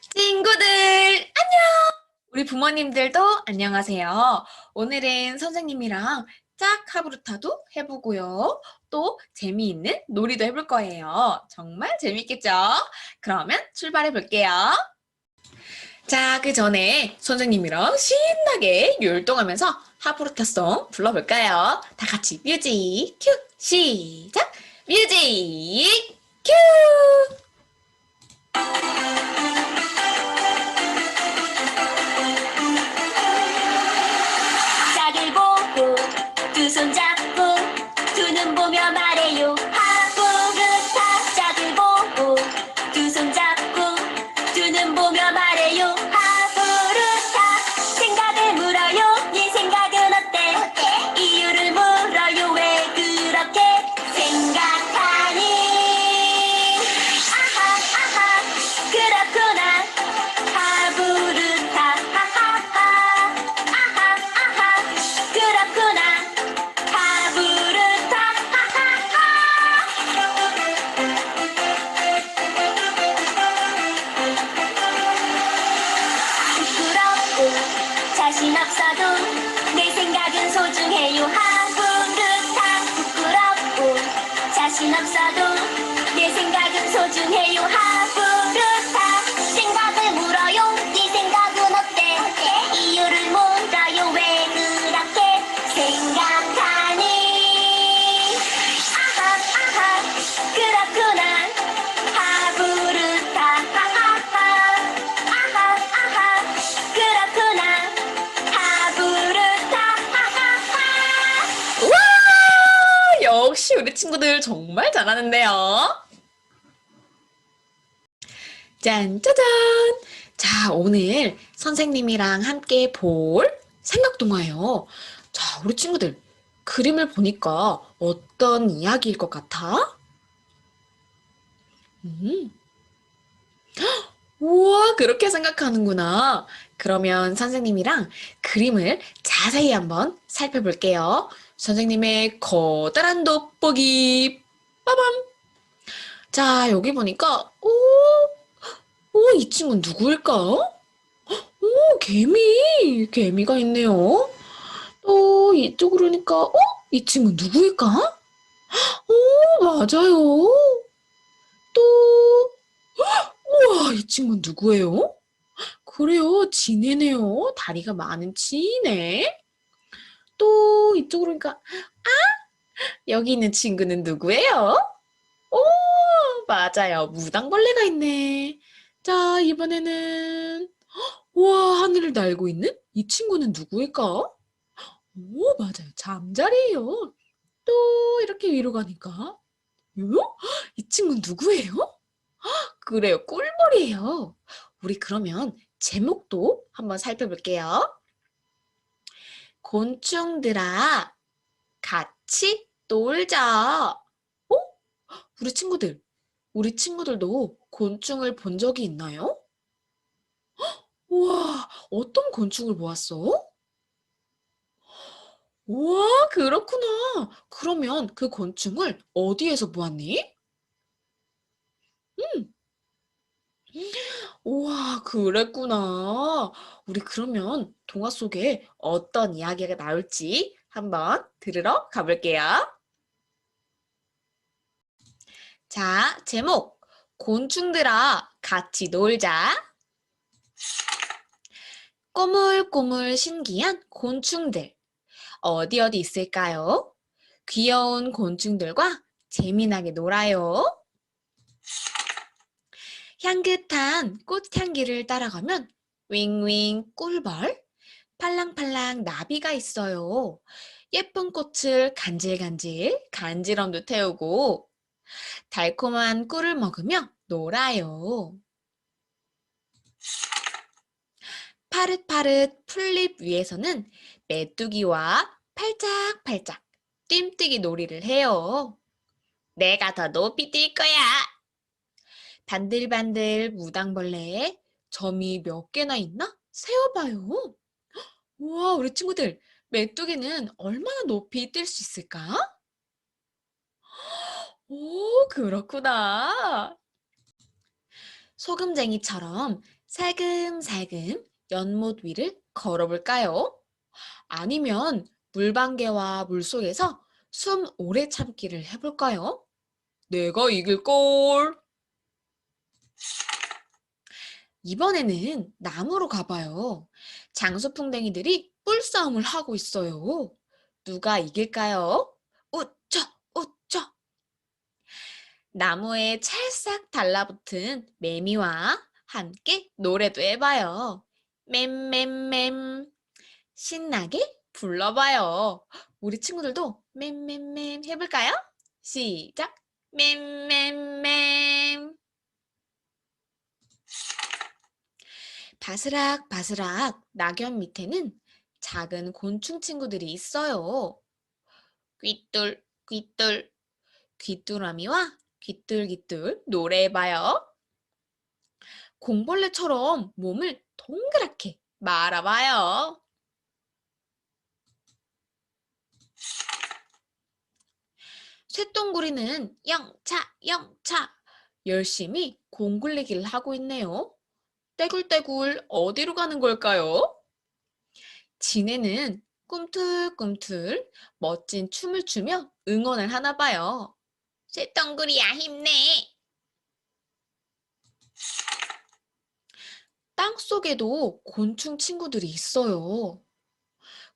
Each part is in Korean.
친구들, 안녕! 우리 부모님들도 안녕하세요. 오늘은 선생님이랑 짝 하부르타도 해보고요. 또 재미있는 놀이도 해볼 거예요. 정말 재밌겠죠? 그러면 출발해 볼게요. 자, 그 전에 선생님이랑 신나게 율동하면서 하부르타송 불러볼까요? 다 같이 뮤직 큐 시작! 뮤직 큐! 두눈보 자신 정말 잘하는데요. 짠, 짜잔! 자, 오늘 선생님이랑 함께 볼 생각 동화예요. 자, 우리 친구들, 그림을 보니까 어떤 이야기일 것 같아? 음. 헉, 우와, 그렇게 생각하는구나. 그러면 선생님이랑 그림을 자세히 한번 살펴볼게요. 선생님의 커다란 돋보기 빠밤 자 여기 보니까 오, 오, 이 친구는 누구일까? 오, 개미 개미가 있네요 또 이쪽으로니까 어? 이 친구는 누구일까? 오, 맞아요 또 우와 이 친구는 누구예요? 그래요 지네네요 다리가 많은 지네 또 이쪽으로 오니까 아 여기 있는 친구는 누구예요? 오 맞아요 무당벌레가 있네 자 이번에는 우와 하늘을 날고 있는 이 친구는 누구일까? 오 맞아요 잠자리예요 또 이렇게 위로 가니까 요? 이 친구는 누구예요? 그래요 꿀벌이에요 우리 그러면 제목도 한번 살펴볼게요 곤충들아, 같이 놀자. 어? 우리 친구들, 우리 친구들도 곤충을 본 적이 있나요? 우와, 어떤 곤충을 보았어? 우와, 그렇구나. 그러면 그 곤충을 어디에서 보았니? 음. 우와, 그랬구나. 우리 그러면 동화 속에 어떤 이야기가 나올지 한번 들으러 가볼게요. 자, 제목. 곤충들아, 같이 놀자. 꼬물꼬물 신기한 곤충들. 어디 어디 있을까요? 귀여운 곤충들과 재미나게 놀아요. 향긋한 꽃향기를 따라가면 윙윙 꿀벌, 팔랑팔랑 나비가 있어요. 예쁜 꽃을 간질간질 간지럼도 태우고 달콤한 꿀을 먹으며 놀아요. 파릇파릇 풀잎 위에서는 메뚜기와 팔짝팔짝 뜀뛰기 놀이를 해요. 내가 더 높이 뛸 거야. 반들반들 무당벌레에 점이 몇 개나 있나? 세어봐요. 우와, 우리 친구들, 메뚜기는 얼마나 높이 뛸 수 있을까? 오, 그렇구나. 소금쟁이처럼 살금살금 연못 위를 걸어볼까요? 아니면 물방개와 물속에서 숨 오래 참기를 해볼까요? 내가 이길걸! 이번에는 나무로 가봐요. 장수풍뎅이들이 뿔싸움을 하고 있어요. 누가 이길까요? 우쩌, 우쩌! 나무에 찰싹 달라붙은 매미와 함께 노래도 해봐요. 맴맴맴 신나게 불러봐요. 우리 친구들도 맴맴맴 해볼까요? 시작! 맴맴맴 바스락 바스락 낙엽 밑에는 작은 곤충 친구들이 있어요. 귀뚤 귀뚤 귀뚜라미와 귀뚤귀뚤 노래해봐요. 공벌레처럼 몸을 동그랗게 말아봐요. 쇠똥구리는 영차 영차 열심히 공굴리기를 하고 있네요. 떼굴떼굴 어디로 가는 걸까요? 지네는 꿈틀꿈틀 멋진 춤을 추며 응원을 하나 봐요. 쇠똥구리야 힘내! 땅 속에도 곤충 친구들이 있어요.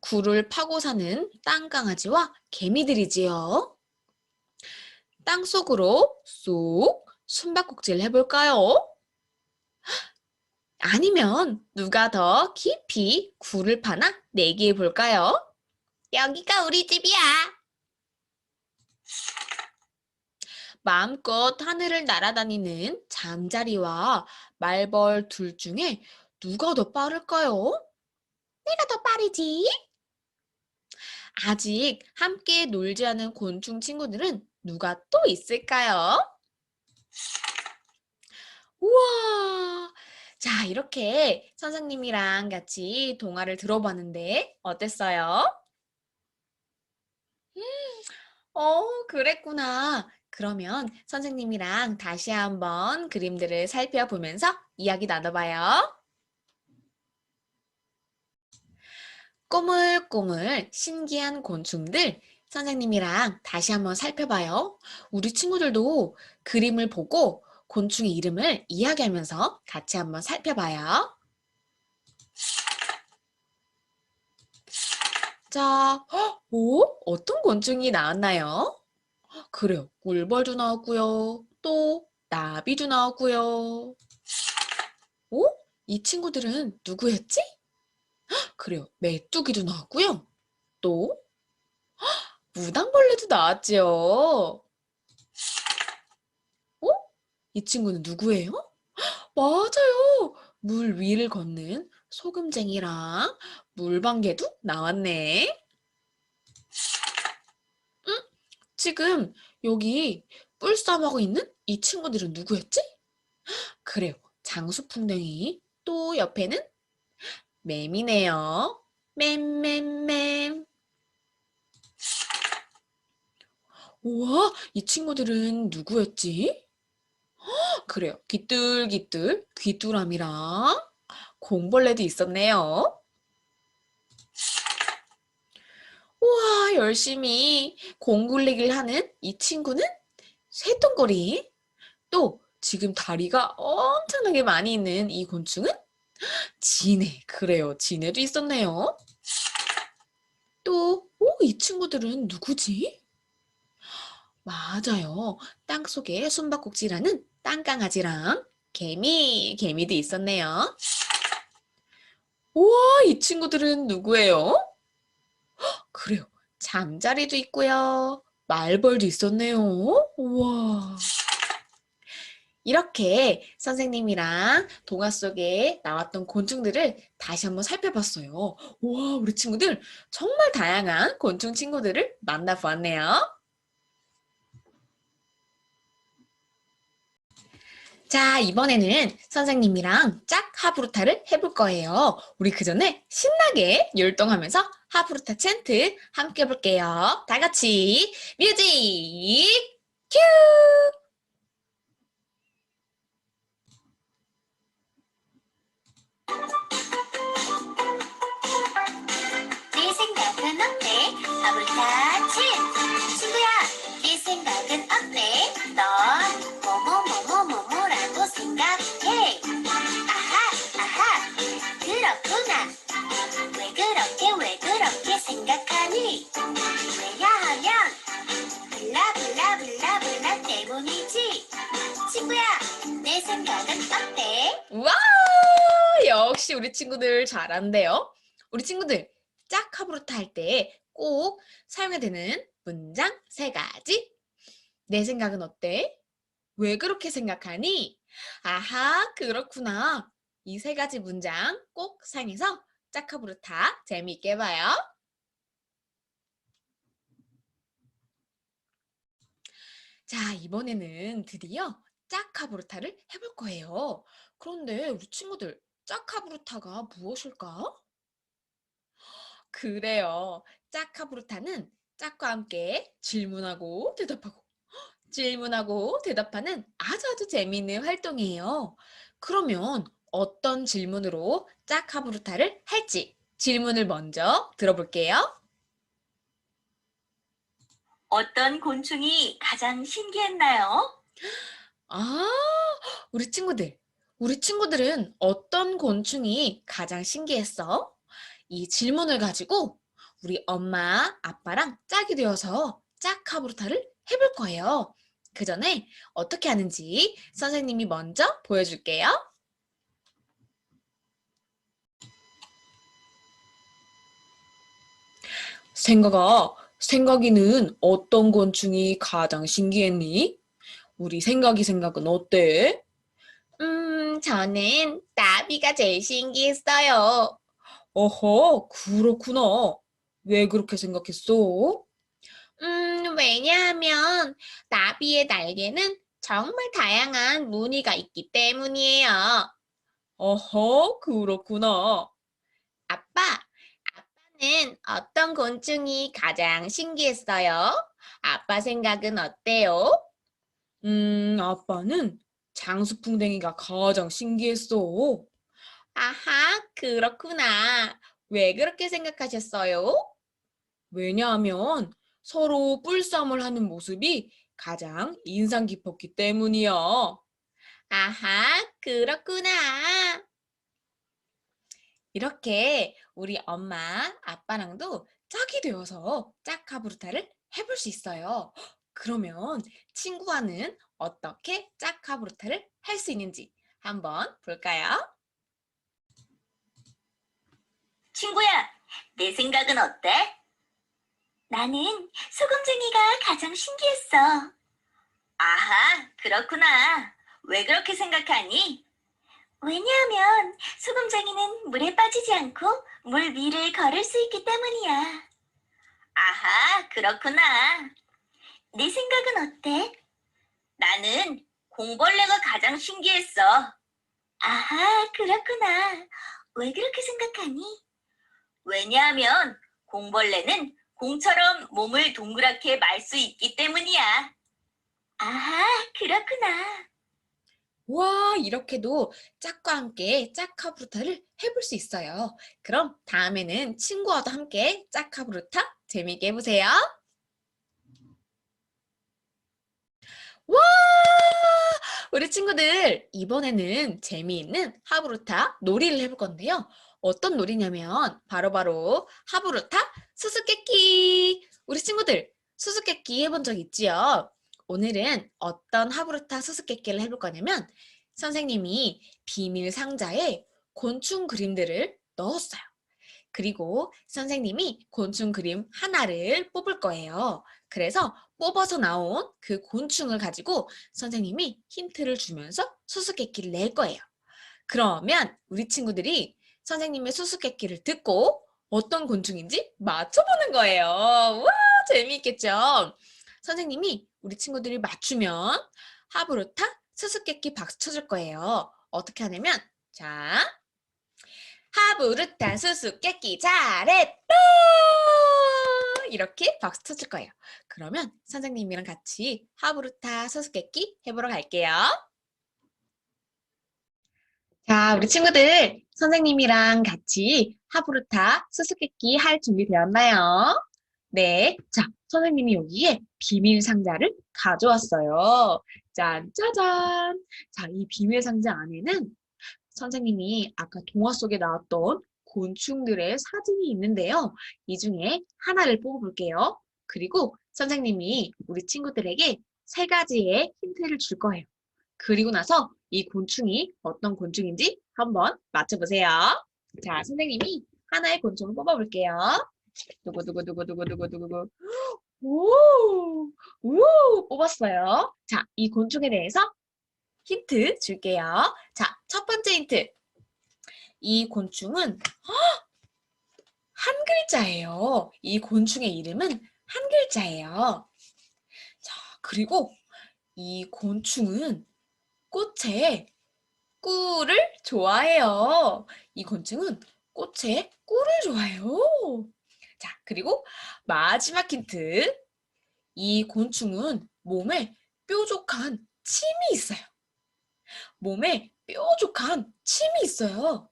굴을 파고 사는 땅강아지와 개미들이지요. 땅 속으로 쏙 숨바꼭질 해볼까요? 아니면 누가 더 깊이 굴을 파나 내기해 볼까요? 여기가 우리 집이야. 마음껏 하늘을 날아다니는 잠자리와 말벌 둘 중에 누가 더 빠를까요? 내가 더 빠르지. 아직 함께 놀지 않은 곤충 친구들은 누가 또 있을까요? 우와! 자, 이렇게 선생님이랑 같이 동화를 들어봤는데 어땠어요? 음, 어, 그랬구나. 그러면 선생님이랑 다시 한번 그림들을 살펴보면서 이야기 나눠봐요. 꼬물꼬물 신기한 곤충들 선생님이랑 다시 한번 살펴봐요. 우리 친구들도 그림을 보고 곤충의 이름을 이야기하면서 같이 한번 살펴봐요. 자, 헉, 오, 어떤 곤충이 나왔나요? 그래요. 꿀벌도 나왔고요. 또 나비도 나왔고요. 오? 이 친구들은 누구였지? 헉, 그래요. 메뚜기도 나왔고요. 또 헉, 무당벌레도 나왔지요. 어? 이 친구는 누구예요? 헉, 맞아요. 물 위를 걷는 소금쟁이랑 물방개도 나왔네. 응? 지금 여기 뿔 싸움하고 있는 이 친구들은 누구였지? 그래요. 장수풍뎅이. 또 옆에는 맴이네요. 맴맴맴. 우와, 이 친구들은 누구였지? 헉, 그래요. 귀뚤귀뚤 귀뚜라미랑 공벌레도 있었네요. 우와, 열심히 공굴리기를 하는 이 친구는 쇠똥구리. 또 지금 다리가 엄청나게 많이 있는 이 곤충은 지네. 그래요. 지네도 있었네요. 또, 오, 이 친구들은 누구지? 맞아요. 땅속에 숨바꼭질하는 땅강아지랑 개미, 개미도 있었네요. 우와, 이 친구들은 누구예요? 헉, 그래요. 잠자리도 있고요. 말벌도 있었네요. 우와. 이렇게 선생님이랑 동화 속에 나왔던 곤충들을 다시 한번 살펴봤어요. 우와, 우리 친구들 정말 다양한 곤충 친구들을 만나보았네요. 자, 이번에는 선생님이랑 짝 하부르타를 해볼 거예요. 우리 그 전에 신나게 열동하면서 하부르타 챈트 함께 볼게요. 다 같이 뮤직 큐! 생각은 어때? 아, 친구야, 네 생각은 어때? 너 시작하니 왜냐하면 블라블라블라블라 때문이지 친구야 내 생각은 어때? 와우! 역시 우리 친구들 잘한대요. 우리 친구들 짝하부르타 할 때 꼭 사용해야 되는 문장 세 가지. 내 생각은 어때? 왜 그렇게 생각하니? 아하, 그렇구나. 이 세 가지 문장 꼭 사용해서 짝하부르타 재미있게 봐요. 자, 이번에는 드디어 짝하브루타를 해볼 거예요. 그런데 우리 친구들, 짝하브루타가 무엇일까? 그래요. 짝하브루타는 짝과 함께 질문하고 대답하고 질문하고 대답하는 아주 아주 재미있는 활동이에요. 그러면 어떤 질문으로 짝하브루타를 할지 질문을 먼저 들어볼게요. 어떤 곤충이 가장 신기했나요? 아, 우리 친구들. 우리 친구들은 어떤 곤충이 가장 신기했어? 이 질문을 가지고 우리 엄마, 아빠랑 짝이 되어서 짝하브루타를 해볼 거예요. 그 전에 어떻게 하는지 선생님이 먼저 보여줄게요. 생각아, 생각이는 어떤 곤충이 가장 신기했니? 우리 생각이 생각은 어때? 음, 저는 나비가 제일 신기했어요. 어허, 그렇구나. 왜 그렇게 생각했어? 음, 왜냐하면 나비의 날개는 정말 다양한 무늬가 있기 때문이에요. 어허, 그렇구나. 아빠, 아빠는 어떤 곤충이 가장 신기했어요? 아빠 생각은 어때요? 음, 아빠는 장수풍뎅이가 가장 신기했어. 아하, 그렇구나. 왜 그렇게 생각하셨어요? 왜냐하면 서로 뿔싸움을 하는 모습이 가장 인상 깊었기 때문이야. 아하, 그렇구나. 이렇게 우리 엄마, 아빠랑도 짝이 되어서 짝하브루타를 해볼 수 있어요. 그러면 친구와는 어떻게 짝하브루타를 할 수 있는지 한번 볼까요? 친구야, 내 생각은 어때? 나는 소금쟁이가 가장 신기했어. 아하, 그렇구나. 왜 그렇게 생각하니? 왜냐하면 소금쟁이는 물에 빠지지 않고 물 위를 걸을 수 있기 때문이야. 아하, 그렇구나. 네 생각은 어때? 나는 공벌레가 가장 신기했어. 아하, 그렇구나. 왜 그렇게 생각하니? 왜냐하면 공벌레는 공처럼 몸을 동그랗게 말 수 있기 때문이야. 아하, 그렇구나. 와, 이렇게도 짝과 함께 짝하브루타를 해볼 수 있어요. 그럼 다음에는 친구와도 함께 짝하브루타 재미있게 해보세요. 와! 우리 친구들, 이번에는 재미있는 하브루타 놀이를 해볼 건데요. 어떤 놀이냐면 바로바로 하브루타 수수께끼! 우리 친구들, 수수께끼 해본 적 있지요? 오늘은 어떤 하브루타 수수께끼를 해볼 거냐면 선생님이 비밀 상자에 곤충 그림들을 넣었어요. 그리고 선생님이 곤충 그림 하나를 뽑을 거예요. 그래서 뽑아서 나온 그 곤충을 가지고 선생님이 힌트를 주면서 수수께끼를 낼 거예요. 그러면 우리 친구들이 선생님의 수수께끼를 듣고 어떤 곤충인지 맞춰보는 거예요. 와, 재미있겠죠? 선생님이 우리 친구들이 맞추면 하브루타 수수께끼 박수 쳐줄 거예요. 어떻게 하냐면 자 하브루타 수수께끼 잘했다 이렇게 박수 쳐줄 거예요. 그러면 선생님이랑 같이 하브루타 수수께끼 해보러 갈게요. 자, 우리 친구들 선생님이랑 같이 하브루타 수수께끼 할 준비 되었나요? 네. 자, 선생님이 여기에 비밀 상자를 가져왔어요. 짠, 짜잔. 자, 이 비밀 상자 안에는 선생님이 아까 동화 속에 나왔던 곤충들의 사진이 있는데요. 이 중에 하나를 뽑아볼게요. 그리고 선생님이 우리 친구들에게 세 가지의 힌트를 줄 거예요. 그리고 나서 이 곤충이 어떤 곤충인지 한번 맞춰보세요. 자, 선생님이 하나의 곤충을 뽑아볼게요. 두구두구두구두구두구두구. 오, 오, 뽑았어요. 자, 이 곤충에 대해서 힌트 줄게요. 자, 첫 번째 힌트. 이 곤충은 헉! 한 글자예요. 이 곤충의 이름은 한 글자예요. 자, 그리고 이 곤충은 꽃에 꿀을 좋아해요. 이 곤충은 꽃에 꿀을 좋아해요. 자, 그리고 마지막 힌트. 이 곤충은 몸에 뾰족한 침이 있어요. 몸에 뾰족한 침이 있어요.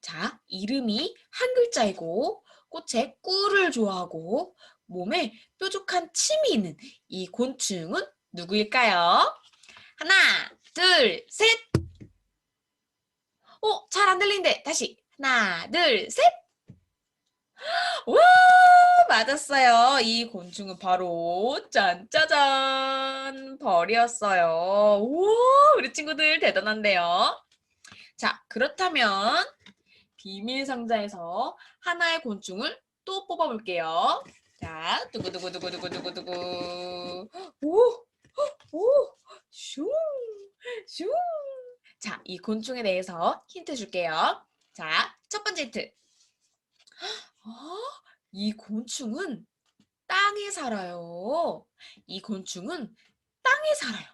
자, 이름이 한 글자이고 꽃에 꿀을 좋아하고 몸에 뾰족한 침이 있는 이 곤충은 누구일까요? 하나, 둘, 셋. 어, 잘 안 들리는데 다시 하나, 둘, 셋. 와, 맞았어요. 이 곤충은 바로 짠짜잔 벌이었어요. 우와, 우리 친구들 대단한데요. 자, 그렇다면 비밀 상자에서 하나의 곤충을 또 뽑아볼게요. 자, 두구두구두구두구두구두구. 오, 오, 슝, 슝. 자, 이 곤충에 대해서 힌트 줄게요. 자, 첫 번째 힌트. 어? 이 곤충은 땅에 살아요. 이 곤충은 땅에 살아요.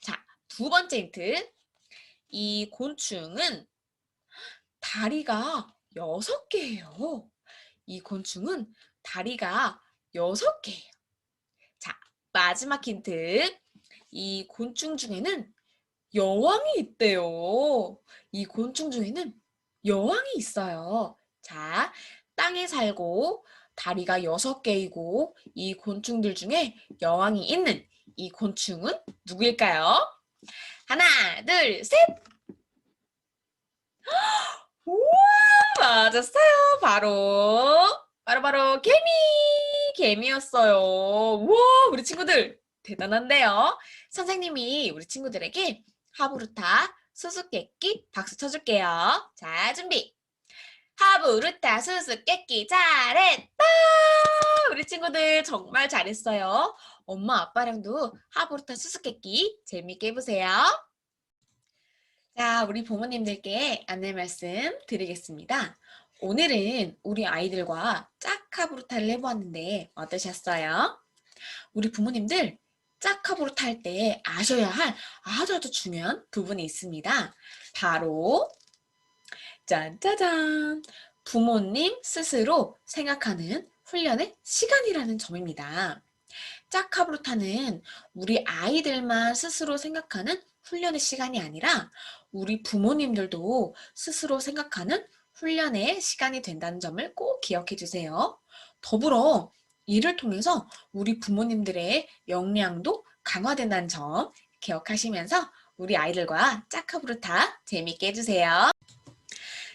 자, 두 번째 힌트. 이 곤충은 다리가 여섯 개예요. 이 곤충은 다리가 여섯 개예요. 자, 마지막 힌트. 이 곤충 중에는 여왕이 있대요. 이 곤충 중에는 여왕이 있어요. 자, 땅에 살고 다리가 여섯 개이고 이 곤충들 중에 여왕이 있는 이 곤충은 누구일까요? 하나, 둘, 셋! 우와, 맞았어요. 바로, 바로, 바로, 개미! 개미였어요. 우와, 우리 친구들 대단한데요? 선생님이 우리 친구들에게 하부루타 수수께끼 박수 쳐줄게요. 자, 준비. 하부루타 수수께끼 잘했다! 우리 친구들 정말 잘했어요. 엄마 아빠랑도 하부루타 수수께끼 재밌게 해보세요. 자, 우리 부모님들께 안내 말씀 드리겠습니다. 오늘은 우리 아이들과 짝하부루타를 해보았는데 어떠셨어요? 우리 부모님들 짝하부루타 할 때 아셔야 할 아주 아주 중요한 부분이 있습니다. 바로 짠짜잔! 부모님 스스로 생각하는 훈련의 시간이라는 점입니다. 짝하부루타는 우리 아이들만 스스로 생각하는 훈련의 시간이 아니라 우리 부모님들도 스스로 생각하는 훈련의 시간이 된다는 점을 꼭 기억해 주세요. 더불어 이를 통해서 우리 부모님들의 역량도 강화된다는 점 기억하시면서 우리 아이들과 짝하부루타 재밌게 해주세요.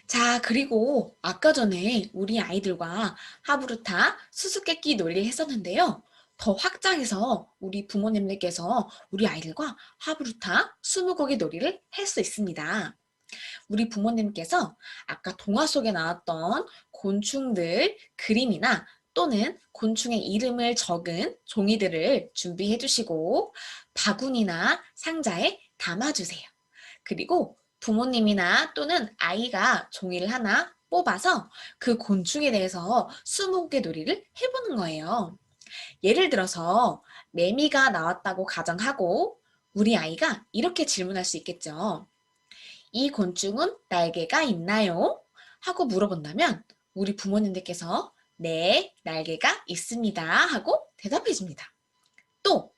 자, 그리고 아까 전에 우리 아이들과 하부루타 수수께끼 놀이 했었는데요. 더 확장해서 우리 부모님들께서 우리 아이들과 하부루타 스무고개 놀이를 할 수 있습니다. 우리 부모님께서 아까 동화 속에 나왔던 곤충들 그림이나 또는 곤충의 이름을 적은 종이들을 준비해 주시고 바구니나 상자에 담아주세요. 그리고 부모님이나 또는 아이가 종이를 하나 뽑아서 그 곤충에 대해서 스무개 놀이를 해보는 거예요. 예를 들어서 매미가 나왔다고 가정하고 우리 아이가 이렇게 질문할 수 있겠죠. 이 곤충은 날개가 있나요? 하고 물어본다면 우리 부모님들께서 네, 날개가 있습니다 하고 대답해 줍니다. 또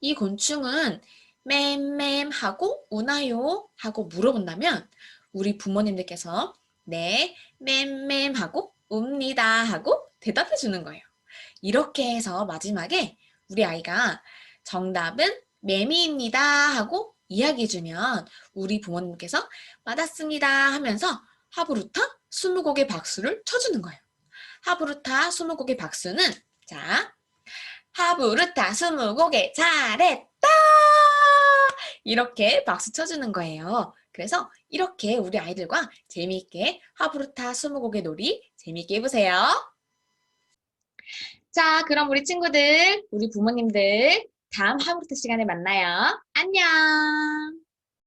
이 곤충은 맴맴 하고 우나요? 하고 물어본다면 우리 부모님들께서 네, 맴맴 하고 웁니다 하고 대답해 주는 거예요. 이렇게 해서 마지막에 우리 아이가 정답은 매미입니다 하고 이야기해 주면 우리 부모님께서 맞았습니다 하면서 하부루타 스무곡의 박수를 쳐주는 거예요. 하부루타 스무곡의 박수는 자 하부루타 스무곡에 잘했다 이렇게 박수 쳐주는 거예요. 그래서 이렇게 우리 아이들과 재미있게 하부르타 스무고개 놀이 재미있게 해보세요. 자, 그럼 우리 친구들, 우리 부모님들 다음 하부르타 시간에 만나요. 안녕!